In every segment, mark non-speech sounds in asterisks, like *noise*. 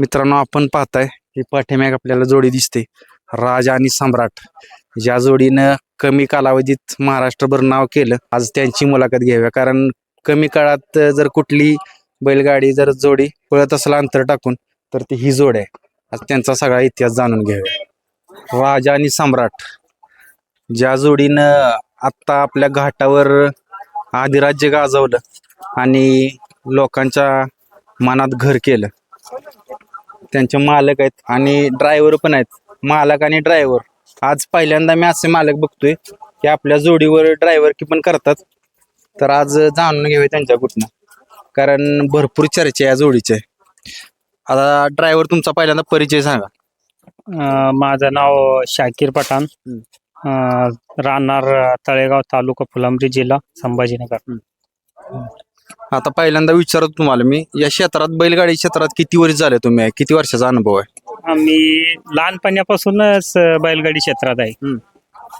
मित्रांनो आपण पाहताय की पाठीमाग आपल्याला जोडी दिसते. राजा आणि सम्राट. ज्या जोडीनं कमी कालावधीत महाराष्ट्रभर नाव केलं. आज त्यांची मुलाखत घ्याव्या कारण कमी काळात जर कुठली बैलगाडी जर जोडी पळत असला अंतर टाकून तर ती ही जोड आहे. आज त्यांचा सगळा इतिहास जाणून घ्यावा. राजा आणि सम्राट. ज्या जोडीनं आत्ता आपल्या घाटावर आधिराज्य गाजवलं आणि लोकांच्या मनात घर केलं. त्यांचे मालक आहेत आणि ड्रायव्हर पण आहेत. मालक आणि ड्रायव्हर आज पहिल्यांदा मी असे मालक बघतोय की आपल्या जोडीवर ड्रायव्हर की पण करतात. तर आज जाणून घेऊया त्यांच्या कुठनं कारण भरपूर चर्चा या जोडीचे आता ड्रायव्हर तुमचा पहिल्यांदा परिचय सांगा. अं, माझं नाव शाकीर पठाण. अं, राहणार तळेगाव तालुका फुलंब्री जिल्हा संभाजीनगर. आता पहिल्यांदा विचारतो तुम्हाला मी या क्षेत्रात बैलगाडी क्षेत्रात किती वर्ष झाले तुम्ही किती वर्षाचा अनुभव आहे आम्ही लहानपणापासूनच बैलगाडी क्षेत्रात आहे हम्म.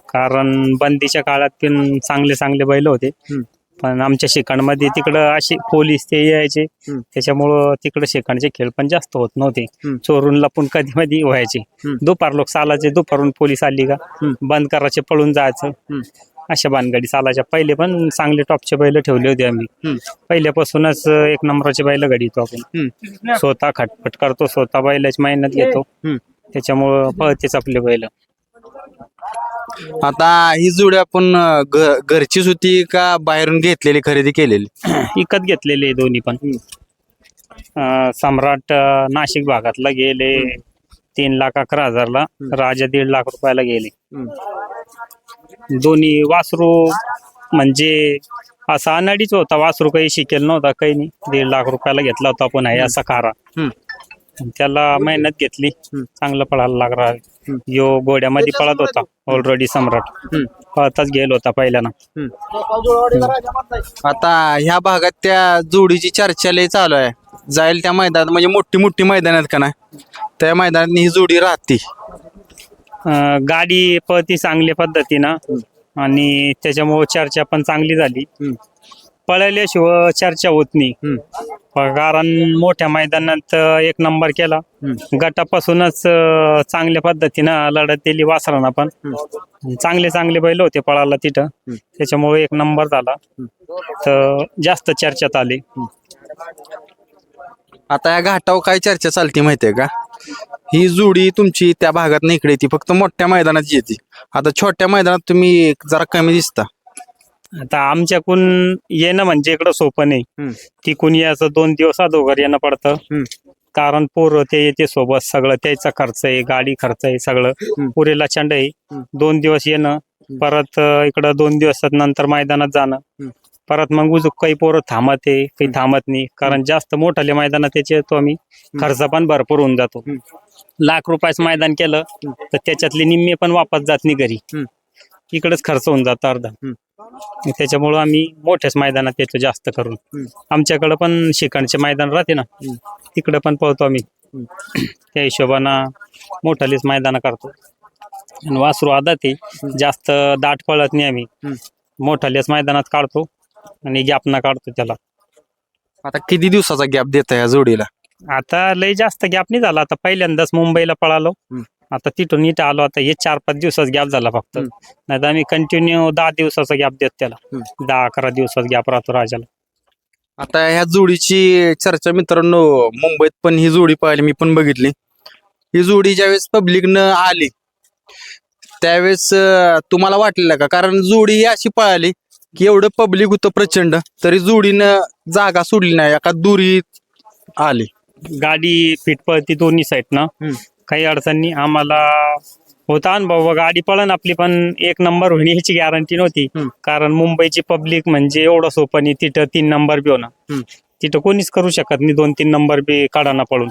कारण बंदीच्या काळात पण चांगले चांगले बैल होते हम्म. पण आमच्या शिकांमध्ये तिकडं असे पोलीस ते यायचे हम्म. त्याच्यामुळं तिकडे शिकांचे खेळ पण जास्त होत नव्हते हम्म. चोरून लपून कधी मधी व्हायचे हम्म. दुपार लोक चालायचे दुपारून पोलीस आली का हम्म. बंद करायचे पळून जायचं हम्म. अशा बानगाडी चालायच्या पहिले पण चांगले टॉपचे बैल ठेवले होते आम्ही. पहिल्यापासूनच एक नंबरचे बैल गाडी येतो आपण. स्वतः खटपट करतो स्वतः बैलाची मेहनत घेतो. त्याच्यामुळं पळतेच आपले बैल. आता ही जोडी आपण घरचीच होती का बाहेरून घेतलेली खरेदी केलेली? *clears throat* विकत घेतलेले आहे दोन्ही पण. सम्राट नाशिक भागातला गेले. तीन लाख अकरा हजारला. राजा दीड लाख रुपयाला गेले. दोन्ही वासरू म्हणजे असा अनाडीच होता. वासरू काही शिकेल नव्हता काही नाही. दीड लाख रुपयाला घेतला होता आपण आहे असा खारा. त्याला मेहनत घेतली. चांगलं पळायला लागला. यो गोड्यामध्ये पळत होता ऑलरेडी सम्राट. पळताच गेलो होता पहिल्यानं आता ह्या भागात त्या जोडीची चर्चा लय चालू आहे. जाईल त्या मैदानात म्हणजे मोठी मोठी मैदान आहेत का नाही? त्या मैदानात ही जोडी राहते. अं, गाडी पळती चांगल्या पद्धतीनं आणि त्याच्यामुळे चर्चा पण चांगली झाली. पळाल्याशिवाय चर्चा होत नाही. कारण मोठ्या मैदानात अं, एक नंबर केला. गटापासूनच अं, चांगल्या पद्धतीनं लढत दिली वासरांना पण. चांगले चांगले बैल होते पळाला तिथं. त्याच्यामुळे एक नंबर झाला. तर जास्त चर्चेत आले. आता या घाटावर काय चर्चा चालते माहितीये का? ही जोडी तुमची त्या भागात इकडे येते. फक्त मोठ्या मैदानात येते. आता छोट्या मैदानात तुम्ही जरा कमी दिसता. आता आमच्याकडून येणं म्हणजे इकडं सोपं नाही. तिकून यायचं दोन दिवस अगोदर येणं पडतं. कारण पोरं ते येते सोबत. सगळं त्याचा खर्च आहे गाडी खर्च आहे सगळं. पुरेला चंड आहे. दोन दिवस येणं. परत इकडं दोन दिवसात नंतर मैदानात जाणं. परत मग उजूक काही पोरं थांबत आहे काही थांबत नाही. कारण जास्त मोठाले मैदानात त्याचे येतो आम्ही. खर्च पण भरपूर होऊन जातो. लाख रुपयाचं मैदान केलं तर त्याच्यातले निम्मे पण वापस जात नाही घरी. इकडेच खर्च होऊन जातो अर्धा. त्याच्यामुळं आम्ही मोठ्याच मैदानात येतो जास्त करून. आमच्याकडं पण शिकाणचे मैदान राहते ना. तिकडे पण पळतो आम्ही. *clears throat* त्या हिशोबानं मोठालेच मैदान करतो आणि वासरू आदा ते जास्त दाट पळत नाही आम्ही. मोठालेच मैदानात काढतो. आणि गॅपना काढतो त्याला. आता किती दिवसाचा गॅप देता या जोडीला? आता लय जास्त गॅप नाही झाला. आता पहिल्यांदाच मुंबईला पळालो. हम्म. आता तिथून नीट आलो. आता हे चार पाच दिवसाच गॅप झाला फक्त. नाही तर आम्ही कंटिन्यू दहा दिवसाचा गॅप देत त्याला. दहा अकरा दिवसाचा गॅप राहतो राजाला. आता ह्या जोडीची चर्चा मित्रांनो मुंबईत पण ही जोडी पाहिली मी पण बघितली. ही जोडी ज्यावेळेस पब्लिकनं आली त्यावेळेस अं, तुम्हाला वाटलेलं का? कारण जोडी ही अशी पळाली की एवढं पब्लिक होतं प्रचंड तरी जोडीनं जागा सोडली नाही एका दुरीत आली गाडी फिट पळती दोन्ही साईड ना हम्म. काही अडचणी आम्हाला होता अनुभव गाडी पळण आपली पण एक नंबर होईल ह्याची गॅरंटी नव्हती. कारण मुंबईची पब्लिक म्हणजे एवढं सोपं नाही तिथं तीन नंबर बी होणार. तिथं कोणीच करू शकत नाही दोन तीन नंबर बी काढाना पळून.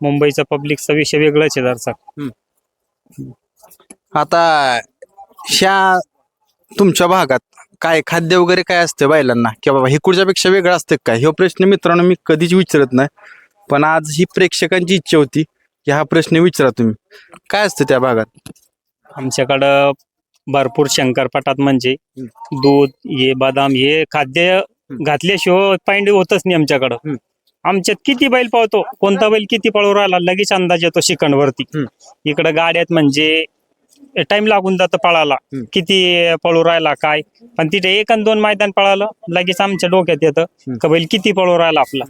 मुंबईचा पब्लिकचा विषय वेगळाच आहे जरसा आता ह्या तुमच्या भागात काय खाद्य वगैरे काय असतं बैलांना की बाबा हे कुठच्यापेक्षा वेगळं असतं काय हे प्रश्न मित्रांनो मी कधीच विचारत नाही. पण आज ही प्रेक्षकांची इच्छा होती की हा प्रश्न विचारा तुम्ही. काय असतं त्या भागात? आमच्याकडं भरपूर शंकरपटात म्हणजे दूध हे बदाम हे खाद्य घातल्याशिवाय पायंडी होतच नाही आमच्याकडं. आमच्यात किती बैल पळतो? कोणता बैल किती पळू राहिला लगेच अंदाज येतो शिकणवरती हम्म. इकडं गाड्यात म्हणजे टाइम लागून जातं पळाला. किती पळू राहिला काय? पण तिथे एक आणि दोन मैदान पळालं लगेच आमच्या डोक्यात येतं. का बैल किती पळू राहिला आपला.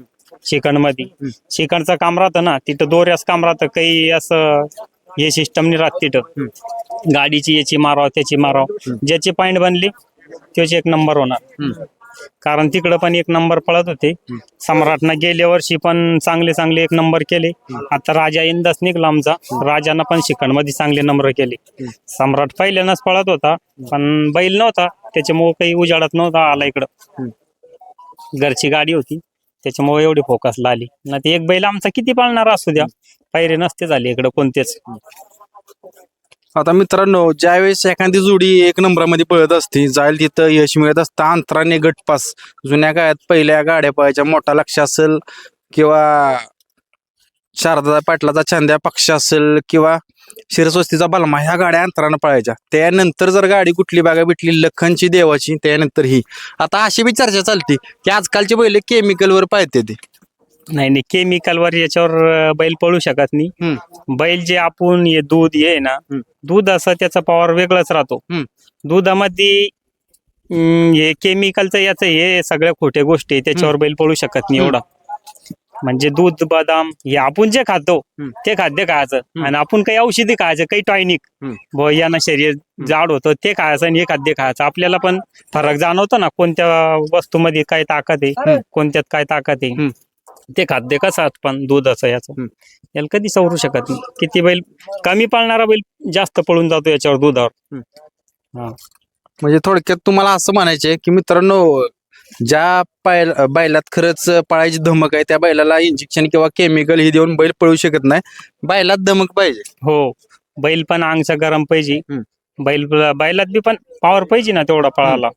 शिकणमध्ये. शिकणचं काम राहतं ना तिथं दोऱ्याच काम राहतं काही असं हे सिस्टम नाही राहत तिथं. गाडीची याची माराव त्याची माराव. ज्याचे पॉइंट बनले त्याचे एक नंबर होणार. कारण तिकडं पण एक नंबर पळत होते. सम्राटनं गेल्या वर्षी पण चांगले चांगले एक नंबर केले. आता राजा इंदास निघला आमचा. राजानं पण शिकणमध्ये चांगले नंबर केले. सम्राट पहिल्यानंच पळत होता पण बैल नव्हता. त्याच्यामुळे काही उजाडत नव्हता आला इकडं. घरची गाडी होती. त्याच्यामुळे एवढी फोकसला आली. ना ते एक बैल आमचा किती पाळणार असू द्या. पायरे नसते झाले इकडं कोणतेच. आता मित्रांनो ज्यावेळेस एखादी जोडी एक नंबरामध्ये पळत असते जाईल तिथं यश मिळत असतं. अंतराने गटपास. जुन्या काळात पहिल्या गाड्या पळायच्या मोठा लक्ष असेल किंवा शारदा पाटलाचा चांद्या पक्ष असेल किंवा शिरस्वस्तीचा बलमा ह्या गाड्या अंतरानं पळायच्या. त्यानंतर जर गाडी कुठली बागा भेटली लखनची देवाची त्यानंतर ही. आता अशी बी चर्चा चालते की आजकालचे बैल केमिकलवर पळते ते. नाही नाही. केमिकलवर याच्यावर बैल पळू शकत नाही. बैल जे आपण हे दूध हे ना. दूध असं त्याचा पॉवर वेगळाच राहतो. दुधामध्ये हे केमिकलचं याचं हे सगळ्या खोट्या गोष्टी त्याच्यावर बैल पळू शकत नाही एवढा. म्हणजे दूध बदाम हे आपण जे खातो. ते खाद्य खायचं. आणि आपण काही औषधी खायचं काही टॉयनिक यानं शरीर जाड होतं ते खायचं आणि हे खाद्य खायचं. आपल्याला पण फरक जाणवतो ना कोणत्या वस्तूमध्ये काय ताकद आहे कोणत्यात काय ताकद आहे. ते खाद्य कसं पण दुधाचं याचं. याला कधी सवरू शकत नाही. किती बैल कमी पाळणारा बैल जास्त पळून जातो याच्यावर दुधावर. हा. म्हणजे थोडक्यात तुम्हाला असं म्हणायचंय की मित्रांनो ज्या बैल बैलात खरंच पळायची धमक आहे त्या बैलाला इंजेक्शन किंवा केमिकल हे देऊन बैल पळू शकत नाही. बैलात धमक पाहिजे. हो. बैल पण अंगचा गरम पाहिजे. बैल बैलात बी पण पॉवर पाहिजे ना तेवढा पळाला.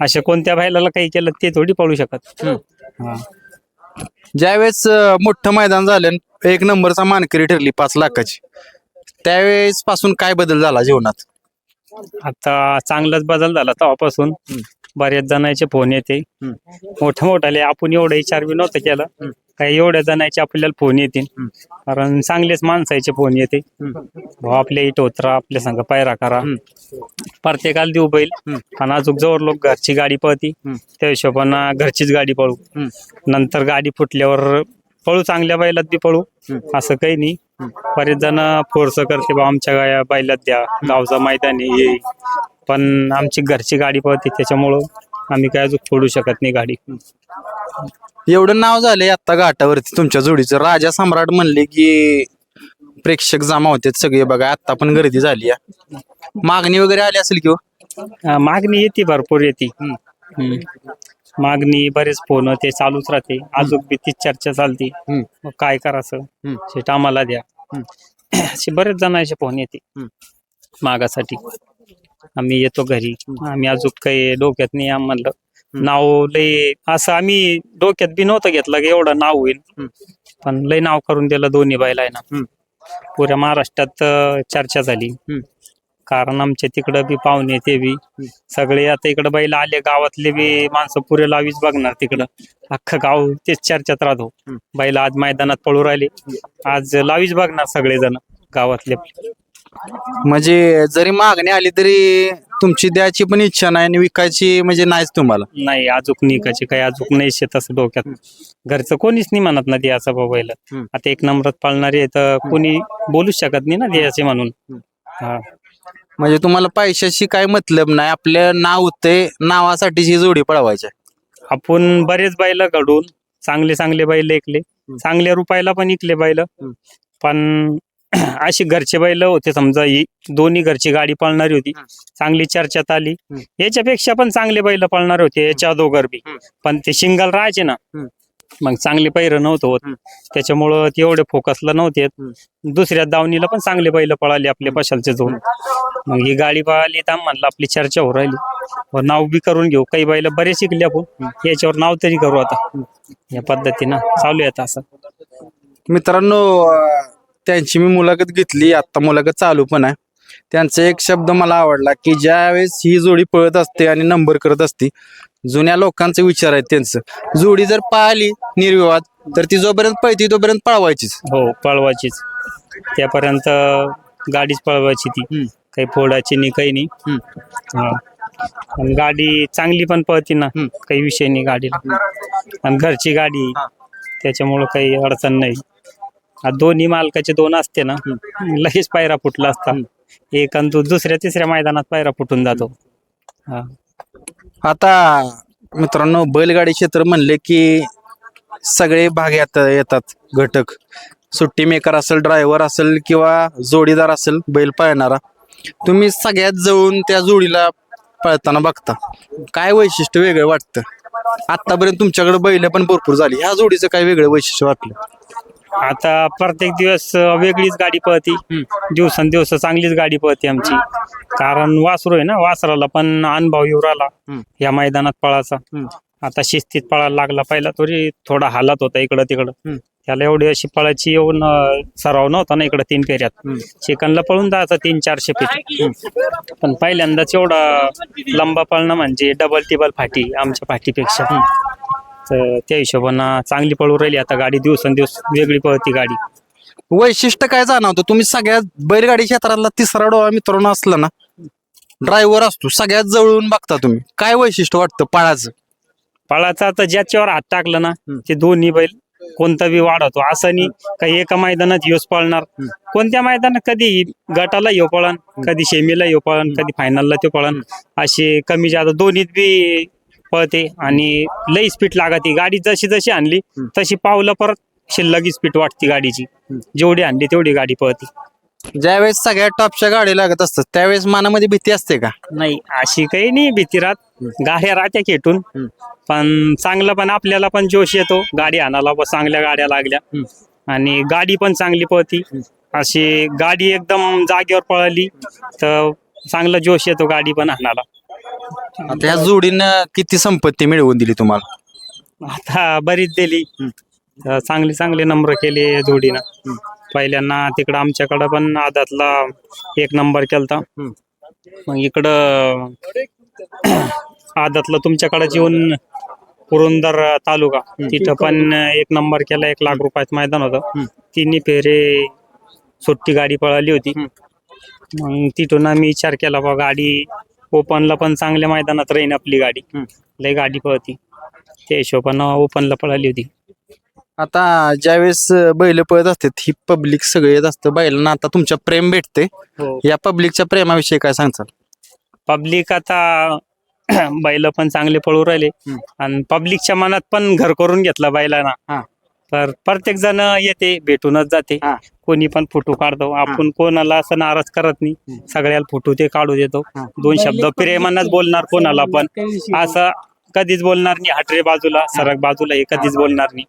अशा कोणत्या बैलाला काही केलं ते थोडी पळू शकत. हा. ज्यावेळेस अं, मोठं मैदान झालं एक नंबरचा मानकरी ठरली पाच लाखाची त्यावेळेस पासून काय बदल झाला जीवनात? आता चांगलाच बदल झाला तेव्हापासून. बऱ्याच जणांचे फोन येते. मोठ्या मोठाले आपण एवढं विचार बी नव्हतं केलं. काही एवढ्या जणांचे आपल्याला फोन येतील. कारण चांगलेच माणसाचे फोन येते. भाऊ आपल्या इथं उतरा आपल्या संग पायरा करा. प्रत्येकाला देऊ बैल. पण अजून जवळ लोक घरची गाडी पळती. त्या हिशोबानं घरचीच गाडी पळू. नंतर गाडी फुटल्यावर पळू चांगल्या बैलात बी पळू. असं काही नाही. बरेच जण फोर्स करते बा आमच्या गाया बैलात द्या. गावचा मैदानी ये. पण आमची घरची गाडी पळते त्याच्यामुळं आम्ही काय अजून फोडू शकत नाही गाडी. एवढं नाव झालंय आता घाटावरती तुमच्या जोडीचं. राजा सम्राट म्हणले की प्रेक्षक जमा होते सगळे बघा आता पण गर्दी झाली आहे. मागणी वगैरे आली असेल किंवा अं, मागणी येते भरपूर येते. हम्म. मागणी बरेच फोन ते चालूच राहते. अजून बी तीच चर्चा चालते. हम्म. मग काय करायचं? हम्म. शेट आम्हाला द्या. असे बरेच जणांचे फोन येते. हम्म. मागासाठी. आम्ही येतो घरी. आम्ही अजून काही डोक्यात नाही आम म्हणलं नाव लय असं आम्ही डोक्यात बी नव्हतं घेतलं की एवढं नाव होईल. पण लय नाव करून दिलं दोन्ही बैला आहे ना. पुऱ्या महाराष्ट्रात अं, चर्चा झाली. कारण आमच्या तिकडं बी पाहुणे ते बी सगळे आता इकडं बैल आले गावातले बी माणसं पुरे लावीच बघणार तिकडं. अख्खं गाव तेच चर्चेत राहतो. बैल आज मैदानात पळू राहिले. आज लावीच बघणार सगळेजण गावातले. म्हणजे जरी मागणी आली तरी तुमची द्यायची पण इच्छा नाही आणि विकायची म्हणजे नाहीच तुम्हाला. नाही अजूक निकाची काही अजूक नाही शेत असं डोक्यात. घरचं कोणीच नाही म्हणत ना द्यायचं बा बैल. हम्म. आता एक नंबरात पाळणारे आहे तर कोणी बोलूच शकत नाही ना द्यायचे म्हणून. हा. म्हणजे तुम्हाला पैशाशी काय मतलब नाही आपलं नाव होते नावासाठीच ही जोडी पळवायची आहे. आपण बरेच बैल घडून चांगले चांगले बैल ऐकले. चांगल्या रुपयाला पण इकले बैल. पण *clears throat* अशी घरचे बैल होते समजा ही दोन्ही घरची गाडी पळणारी होती. चांगली चर्चेत आली. याच्यापेक्षा पण चांगले बैल पळणारे होते याच्या अगोदर बी. पण ते सिंगल राहायचे ना. मग चांगले पैर नव्हतं होत. त्याच्यामुळं ते एवढे फोकसला नव्हते येत. दुसऱ्या दावणीला पण चांगले बैल पळाले आपले पशालचे जाऊन मग ही गाडी पळाली तर म्हणलं आपली चर्चा हो राहिली. व नाव बी करून घेऊ. काही बैल बरेच शिकले आपण. याच्यावर नाव तरी करू आता. या पद्धतीनं चालू आहे आता असं. मित्रांनो त्यांची मी मुलाखत घेतली आता मुलाखत चालू पण आहे. त्यांचा एक शब्द मला आवडला की ज्यावेळेस ही जोडी पळत असते आणि नंबर करत असते जुन्या लोकांचे विचार आहेत त्यांचं. जोडी जर पाहिली निर्विवाद तर ती जोपर्यंत पळती तोपर्यंत पळवायचीच. हो पळवायचीच. त्यापर्यंत गाडीच पळवायची ती. काही फोडायची नाही काही नाही. हा. आणि गाडी चांगली पण पळती ना. काही विषय नाही गाडीला. आणि घरची गाडी. त्याच्यामुळं काही अडचण नाही. दोन्ही मालकाचे दोन असते ना. लगेच पायरा फुटला असता. एक आणि तो दुसऱ्या तिसऱ्या मैदानात पायरा फुटून जातो. हा. आता मित्रांनो बैलगाडी क्षेत्र म्हणले की सगळे भाग येतात घटक. सुट्टी मेकर असेल ड्रायव्हर असेल किंवा जोडीदार असेल बैल पळणारा. तुम्ही सगळ्यात जवळून त्या जोडीला पळताना बघता. काय वैशिष्ट्य वेगळं वाटतं? आतापर्यंत तुमच्याकडे बैल पण भरपूर झाली. ह्या जोडीचं काय वेगळं वैशिष्ट्य वाटलं? आता प्रत्येक दिवस वेगळीच गाडी पळती. दिवसेंदिवस चांगलीच गाडी पळते आमची. कारण वासरू आहे ना वासराला पण अनुभव येऊ राहिला. या मैदानात पळाचा. आता शिस्तीत पळायला लागला पहिला तरी थोडा हालात होता इकडं तिकडं. त्याला एवढी अशी पळाची येऊन सराव नव्हता ना इकडं तीन फेऱ्यात. चिकनला पळून जायचं तीन चारशे फीट पण पहिल्यांदाच एवढा लंबा पळणं म्हणजे डबल टिबल फाटी आमच्या फाटीपेक्षा. तर त्या हिशोबानं चांगली पळू राहिली. आता गाडी दिवसेंदिवस वेगळी पळती गाडी. वैशिष्ट्य काय जाणवतं? तुम्ही सगळ्यात बैलगाडी क्षेत्रातला तिसरा डोळा मित्रांनो असला ना ड्रायव्हर असतो सगळ्यात जवळून बघता तुम्ही. काय वैशिष्ट्य वाटतं पळाचं? पळाचा तर ज्याच्यावर हात टाकलं ना ते दोन्ही बैल कोणता बी वाढवतो. असं नाही काही एका मैदानात योस पळणार. कोणत्या मैदानात? कधी गटाला येऊ पळण कधी सेमीला येऊ पळण कधी फायनलला ते पळण असे कमी जादा दोन्हीत बी पळते आणि लई स्पीड लागते. गाडी जशी जशी आणली तशी पावलं परत शिल्लक स्पीड वाटते गाडीची. जेवढी आणली तेवढी गाडी पळते. ज्यावेळेस सगळ्या टॉपच्या गाडी लागत असतात त्यावेळेस मनामध्ये भीती असते का? नाही अशी काही नाही भीती राहत. गाड्या राहत्या खेटून. पण चांगलं पण आपल्याला पण जोश येतो. गाडी आणायला चांगल्या गाड्या लागल्या. आणि गाडी पण चांगली पळती. अशी गाडी एकदम जागेवर पळाली तर चांगला जोश येतो गाडी पण आणायला. आता ह्या जोडीनं किती संपत्ती मिळवून दिली तुम्हाला? आता बरीच दिली. चांगले चांगले नंबर केले या जोडीनं. पहिल्यांदा तिकडं आमच्याकडं पण आदातला एक नंबर केलता. मग इकडं आदातला तुमच्याकडं येऊन पुरंदर तालुका. तिथं पण एक नंबर केला एक लाख रुपयाचं मैदान होतं. तिन्ही फेरे सुट्टी गाडी पळाली होती. मग तिथून आम्ही विचार केला बा गाडी ओपनला पण चांगल्या मैदानात राहीन आपली गाडी. लय गाडी पळती. त्या हिशोबानं ओपनला पळाली होती. आता ज्यावेळेस बैल पळत असतात ही पब्लिक सगळे येत असतं बैलांना. आता तुमच्या प्रेम भेटते. हो. या पब्लिकच्या प्रेमाविषयी काय सांगचाल पब्लिक आता *clears throat* बैल पण चांगले पळू राहिले. हम्म. आणि पब्लिकच्या मनात पण घर करून घेतला बैलांना. हा. तर प्रत्येक जण येते भेटूनच जाते. हा. कोणी पण फोटो काढतो. आपण कोणाला असं नाराज करत नाही. सगळ्याला फोटो ते काढू देतो. हा. दोन शब्द प्रेमानच बोलणार कोणाला पण. असं कधीच बोलणार नाही. हटरे बाजूला सरक बाजूला हे कधीच बोलणार नाही.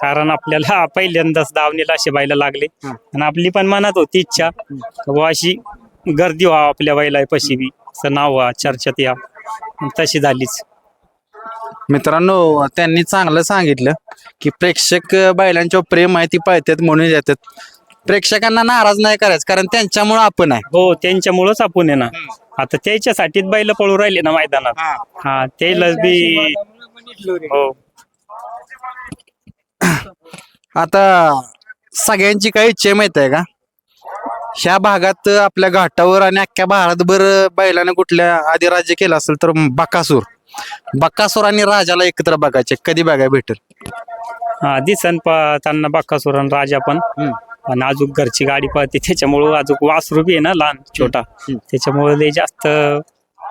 कारण आपल्याला *laughs* पहिल्यांदाच दावणीला असे बायला लागले. हा. आणि आपली पण मनात होती इच्छा. व अशी गर्दी व्हा आपल्या बैला पशी बी. असं नाव व्हा चर्चेत या. आणि तशी झालीच. मित्रांनो त्यांनी चांगलं सांगितलं की प्रेक्षक बैलांच्यावर प्रेम आहे ती पळतात म्हणून येतात. प्रेक्षकांना नाराज नाही करायचं कारण त्यांच्यामुळे आपण आहे. हो त्यांच्यामुळंच आपण आहे ना. आता त्याच्यासाठीच बैल पळू राहिले ना मैदानात. हा. त्यालाच बी हो. आता सगळ्यांची काही इच्छा आहे माहीत आहे का? ह्या भागात आपल्या घाटावर आणि अख्ख्या भारतभर बैलानं कुठल्या आधी राज्य केलं असेल तर बकासूर. बकासूर आणि राजाला एकत्र बघायचे. कधी बघायला भेटेल? हा दिसन त्यांना बाक्कासुर आणि राजा पण. आणि अजून घरची गाडी पळते. त्याच्यामुळं अजून वासरू बी आहे ना लहान छोटा. त्याच्यामुळे लय जास्त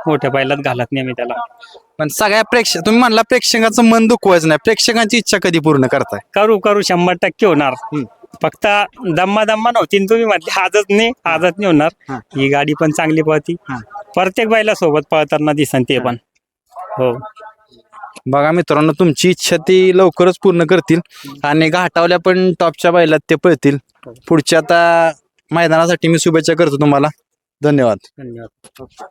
मोठ्या बैलात घालत नाही मी त्याला. पण सगळ्या प्रेक्षक तुम्ही म्हणला प्रेक्षकांचं मन दुखवायचं नाही. प्रेक्षकांची इच्छा कधी पूर्ण करताय? करू करू शंभर टक्के होणार. फक्त दम्मा दम्मा नव्हती तुम्ही म्हटले आजच नाही आजच नाही होणार. हा. ही गाडी पण चांगली पळती. हा. प्रत्येक बायला सोबत पळताना दिसन ते पण. हो. बघा मित्रांनो तुमची इच्छा ती लवकरच पूर्ण करतील आणि घाटावल्या पण टॉपच्या बैलात ते पळतील. पुढच्या आता मैदानासाठी मी शुभेच्छा करतो तुम्हाला. धन्यवाद. धन्यवाद.